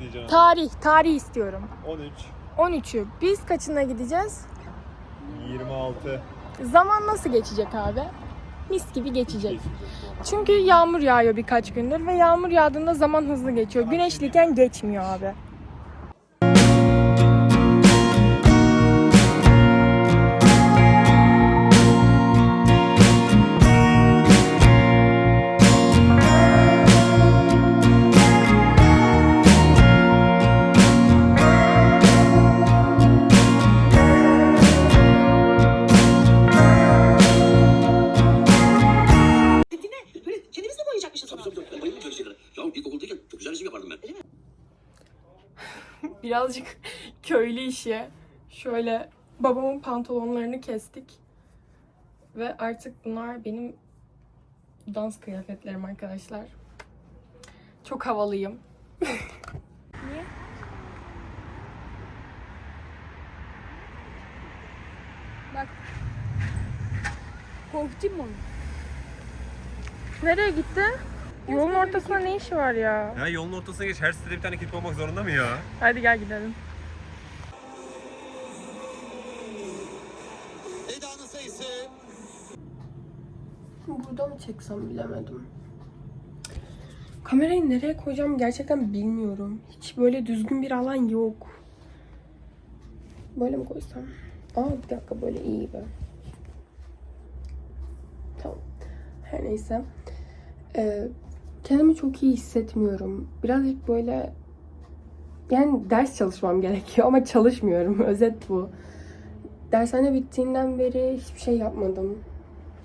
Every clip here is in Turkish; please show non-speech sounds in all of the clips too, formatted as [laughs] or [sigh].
diyeceksin? Tarih, tarih istiyorum. 13, 13'ü. Biz kaçına gideceğiz? 26. Zaman nasıl geçecek abi? Mis gibi geçecek. Çünkü yağmur yağıyor birkaç gündür ve yağmur yağdığında zaman hızlı geçiyor. Güneşliyken geçmiyor abi. Birazcık [laughs] köylü işi. Şöyle babamın pantolonlarını kestik. Ve artık bunlar benim dans kıyafetlerim arkadaşlar. Çok havalıyım. Niye? Bak. Korktum mu? Nereye gitti? Yolun ortasında ne işi var ya? Ya yolun ortasına geç. Her sitede bir tane kirpi olmak zorunda mı ya? Hadi gel gidelim. Eda'nın sayısı Burada mı çeksem bilemedim. Kamerayı nereye koyacağım gerçekten bilmiyorum. Hiç böyle düzgün bir alan yok. Böyle mi koysam? Aa bir dakika böyle iyi gibi. Tamam. Her neyse. Ee, kendimi çok iyi hissetmiyorum. Birazcık böyle yani ders çalışmam gerekiyor ama çalışmıyorum. [laughs] Özet bu. Dershane bittiğinden beri hiçbir şey yapmadım.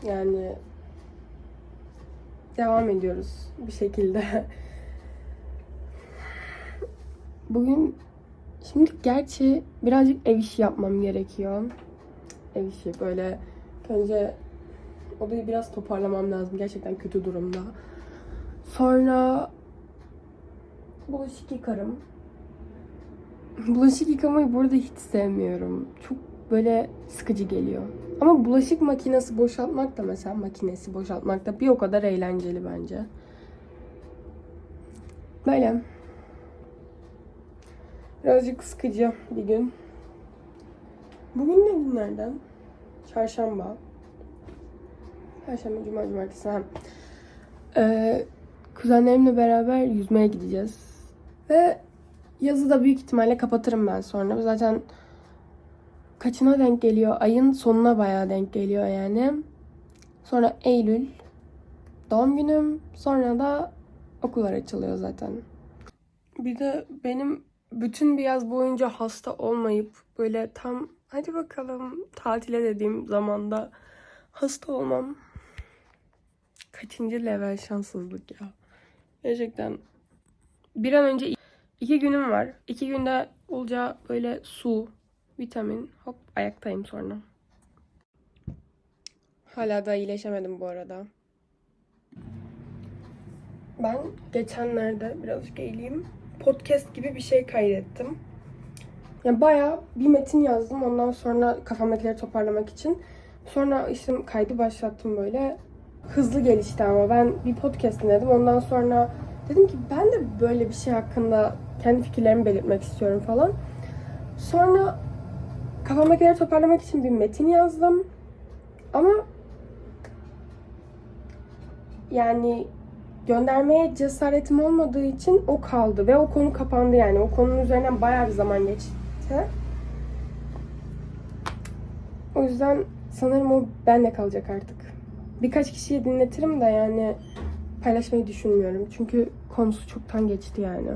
Yani devam ediyoruz bir şekilde. [laughs] Bugün şimdi gerçi birazcık ev işi yapmam gerekiyor. Ev işi böyle önce odayı biraz toparlamam lazım. Gerçekten kötü durumda. Sonra bulaşık yıkarım. Bulaşık yıkamayı burada hiç sevmiyorum. Çok böyle sıkıcı geliyor. Ama bulaşık makinesi boşaltmak da mesela makinesi boşaltmak da bir o kadar eğlenceli bence. Böyle. Birazcık sıkıcı bir gün. Bugün ne günlerden? Çarşamba. Perşembe, Cuma, Cumartesi. Ee, kuzenlerimle beraber yüzmeye gideceğiz. Ve yazı da büyük ihtimalle kapatırım ben sonra. Zaten kaçına denk geliyor? Ayın sonuna bayağı denk geliyor yani. Sonra Eylül doğum günüm. Sonra da okullar açılıyor zaten. Bir de benim bütün bir yaz boyunca hasta olmayıp böyle tam hadi bakalım tatile dediğim zamanda hasta olmam kaçıncı level şanssızlık ya. Gerçekten bir an önce iki günüm var. İki günde olacağı böyle su, vitamin. Hop ayaktayım sonra. Hala da iyileşemedim bu arada. Ben geçenlerde birazcık eğileyim. Podcast gibi bir şey kaydettim. Yani bayağı bir metin yazdım ondan sonra kafamdakileri toparlamak için. Sonra işte kaydı başlattım böyle. Hızlı gelişti ama ben bir podcast dinledim. Ondan sonra dedim ki ben de böyle bir şey hakkında kendi fikirlerimi belirtmek istiyorum falan. Sonra kafamdakileri toparlamak için bir metin yazdım. Ama yani göndermeye cesaretim olmadığı için o kaldı ve o konu kapandı yani. O konunun üzerinden bayağı bir zaman geçti. O yüzden sanırım o benle kalacak artık. Birkaç kişiye dinletirim de yani paylaşmayı düşünmüyorum. Çünkü konusu çoktan geçti yani.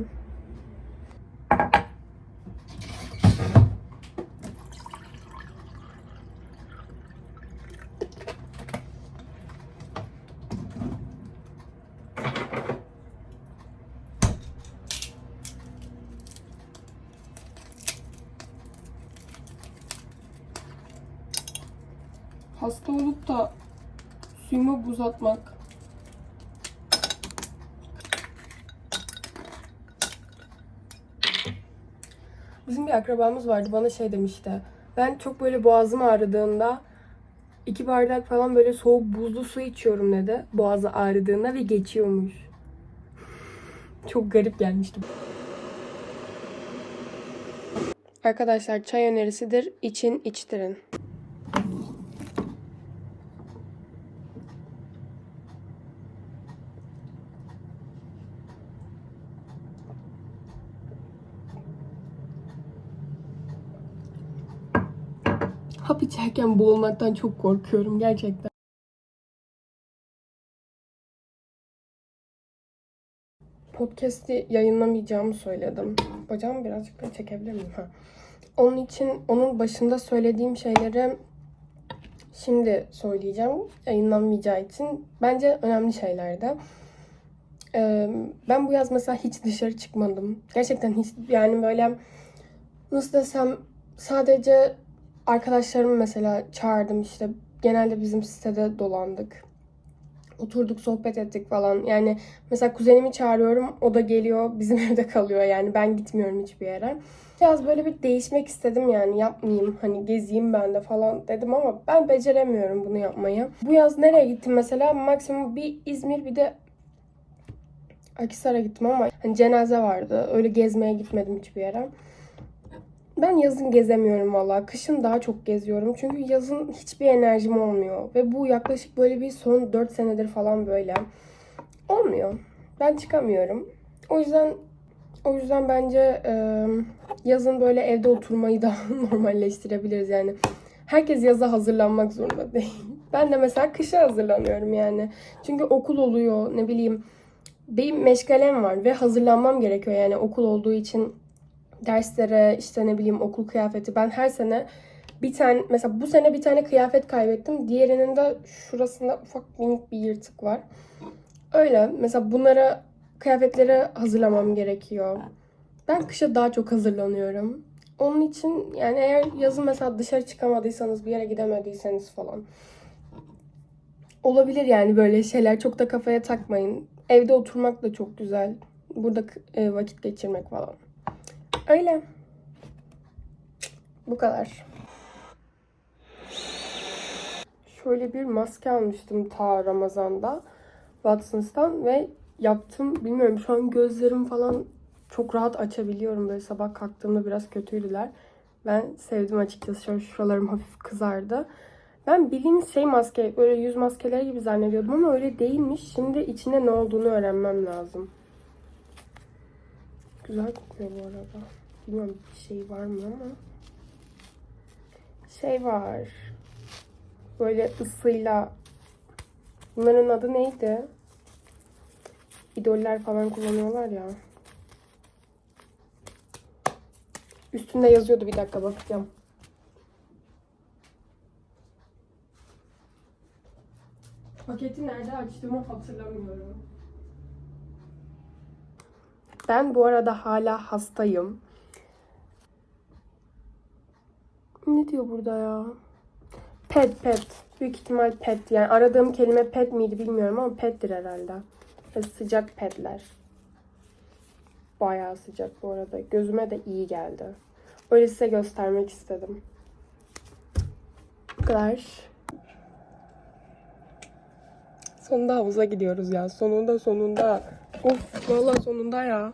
Hasta olup da suyuma buz atmak. Bizim bir akrabamız vardı bana şey demişti. Ben çok böyle boğazım ağrıdığında iki bardak falan böyle soğuk buzlu su içiyorum dedi. Boğazı ağrıdığında ve geçiyormuş. Çok garip gelmişti. Arkadaşlar çay önerisidir. için içtirin. Hap içerken boğulmaktan çok korkuyorum gerçekten. Podcast'i yayınlamayacağımı söyledim. Bacağımı birazcık da çekebilir miyim? Ha. Onun için onun başında söylediğim şeyleri şimdi söyleyeceğim. Yayınlanmayacağı için. Bence önemli şeylerdi. Ee, ben bu yaz mesela hiç dışarı çıkmadım. Gerçekten hiç yani böyle nasıl desem sadece arkadaşlarımı mesela çağırdım işte. Genelde bizim sitede dolandık. Oturduk sohbet ettik falan. Yani mesela kuzenimi çağırıyorum. O da geliyor. Bizim [laughs] evde kalıyor yani. Ben gitmiyorum hiçbir yere. Biraz böyle bir değişmek istedim yani. Yapmayayım. Hani gezeyim ben de falan dedim ama ben beceremiyorum bunu yapmayı. Bu yaz nereye gittim mesela? Maksimum bir İzmir bir de Akisar'a gittim ama hani cenaze vardı. Öyle gezmeye gitmedim hiçbir yere. Ben yazın gezemiyorum valla. Kışın daha çok geziyorum. Çünkü yazın hiçbir enerjim olmuyor. Ve bu yaklaşık böyle bir son 4 senedir falan böyle. Olmuyor. Ben çıkamıyorum. O yüzden o yüzden bence e, yazın böyle evde oturmayı da [laughs] normalleştirebiliriz yani. Herkes yaza hazırlanmak zorunda değil. [laughs] Ben de mesela kışa hazırlanıyorum yani. Çünkü okul oluyor ne bileyim. Benim meşgalem var ve hazırlanmam gerekiyor yani okul olduğu için derslere işte ne bileyim okul kıyafeti. Ben her sene bir tane mesela bu sene bir tane kıyafet kaybettim. Diğerinin de şurasında ufak minik bir yırtık var. Öyle mesela bunlara kıyafetlere hazırlamam gerekiyor. Ben kışa daha çok hazırlanıyorum. Onun için yani eğer yazın mesela dışarı çıkamadıysanız bir yere gidemediyseniz falan olabilir yani böyle şeyler çok da kafaya takmayın. Evde oturmak da çok güzel. Burada e, vakit geçirmek falan. Öyle. Bu kadar. Şöyle bir maske almıştım ta Ramazan'da. Watsons'tan ve yaptım. Bilmiyorum şu an gözlerim falan çok rahat açabiliyorum. Böyle sabah kalktığımda biraz kötüydüler. Ben sevdim açıkçası. Şöyle şuralarım hafif kızardı. Ben bildiğiniz şey maske, böyle yüz maskeleri gibi zannediyordum ama öyle değilmiş. Şimdi içinde ne olduğunu öğrenmem lazım. Güzel kokuyor bu arada. Bilmiyorum bir şey var mı ama. Şey var. Böyle ısıyla. Bunların adı neydi? İdoller falan kullanıyorlar ya. Üstünde yazıyordu bir dakika bakacağım. Paketi nerede açtığımı hatırlamıyorum. Ben bu arada hala hastayım. Ne diyor burada ya? Pet pet. Büyük ihtimal pet. Yani aradığım kelime pet miydi bilmiyorum ama pettir herhalde. Sıcak petler. Bayağı sıcak bu arada. Gözüme de iyi geldi. Öyle size göstermek istedim. Bu kadar. Sonunda havuza gidiyoruz ya. Sonunda sonunda. Of vallahi sonunda ya.